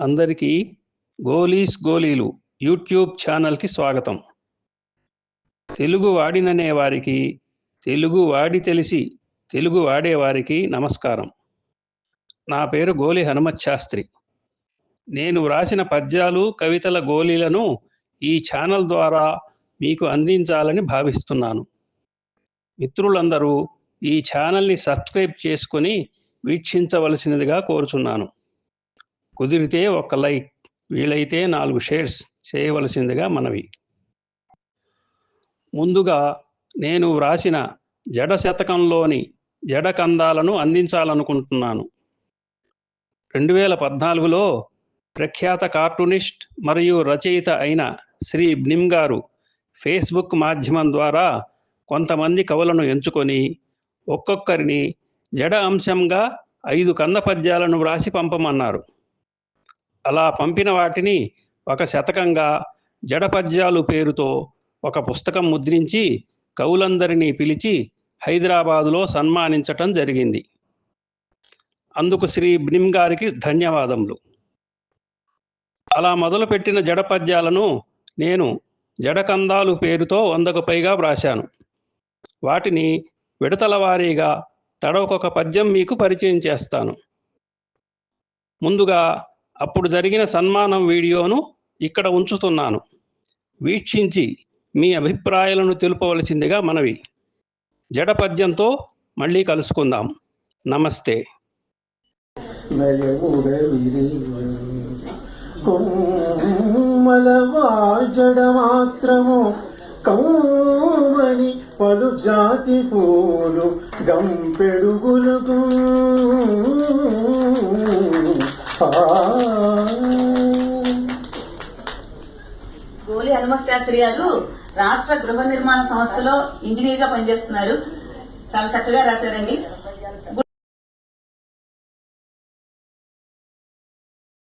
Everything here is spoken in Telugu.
అందరికీ గోలీస్ గోలీలు యూట్యూబ్ ఛానల్కి స్వాగతం. తెలుగు వాడిననే వారికి తెలుగు వాడి తెలిసి తెలుగు వాడేవారికి నమస్కారం. నా పేరు గోలి హనుమత్ శాస్త్రి. నేను వ్రాసిన పద్యాలు కవితల గోలీలను ఈ ఛానల్ ద్వారా మీకు అందించాలని భావిస్తున్నాను. మిత్రులందరూ ఈ ఛానల్ని సబ్స్క్రైబ్ చేసుకొని వీక్షించవలసినదిగా కోరుచున్నాను. కుదిరితే ఒక లైక్ వీలైతే నాలుగు షేర్స్ చేయవలసిందిగా మనవి. ముందుగా నేను వ్రాసిన జడ శతకంలోని జడ కందాలను అందించాలనుకుంటున్నాను. రెండు వేల పద్నాలుగులో ప్రఖ్యాత కార్టూనిస్ట్ మరియు రచయిత అయిన శ్రీ బ్నిమ్ గారు ఫేస్బుక్ మాధ్యమం ద్వారా కొంతమంది కవులను ఎంచుకొని ఒక్కొక్కరిని జడ అంశంగా ఐదు కంద పద్యాలను వ్రాసి పంపమన్నారు. అలా పంపిన వాటిని ఒక శతకంగా జడ పద్యాలు పేరుతో ఒక పుస్తకం ముద్రించి కవులందరినీ పిలిచి హైదరాబాదులో సన్మానించటం జరిగింది. అందుకు శ్రీ బ్నిమ్ గారికి ధన్యవాదములు. అలా మొదలుపెట్టిన జడ పద్యాలను నేను జడకందాలు పేరుతో వందకు పైగా వ్రాశాను. వాటిని విడతల వారీగా తడవకొక పద్యం మీకు పరిచయం చేస్తాను. ముందుగా అప్పుడు జరిగిన సన్మానం వీడియోను ఇక్కడ ఉంచుతున్నాను. వీక్షించి మీ అభిప్రాయాలను తెలుపవలసిందిగా మనవి. జడ పద్యంతో మళ్ళీ కలుసుకుందాం. నమస్తే. మాత్రము కౌమని పలు జాతి పూలు గంపెడుగులకు గోలి హనుమత్ శాస్త్రి గారు రాష్ట్ర గృహ నిర్మాణ సంస్థలో ఇంజనీర్గా పనిచేస్తున్నారు. చాలా చక్కగా రాశారండి.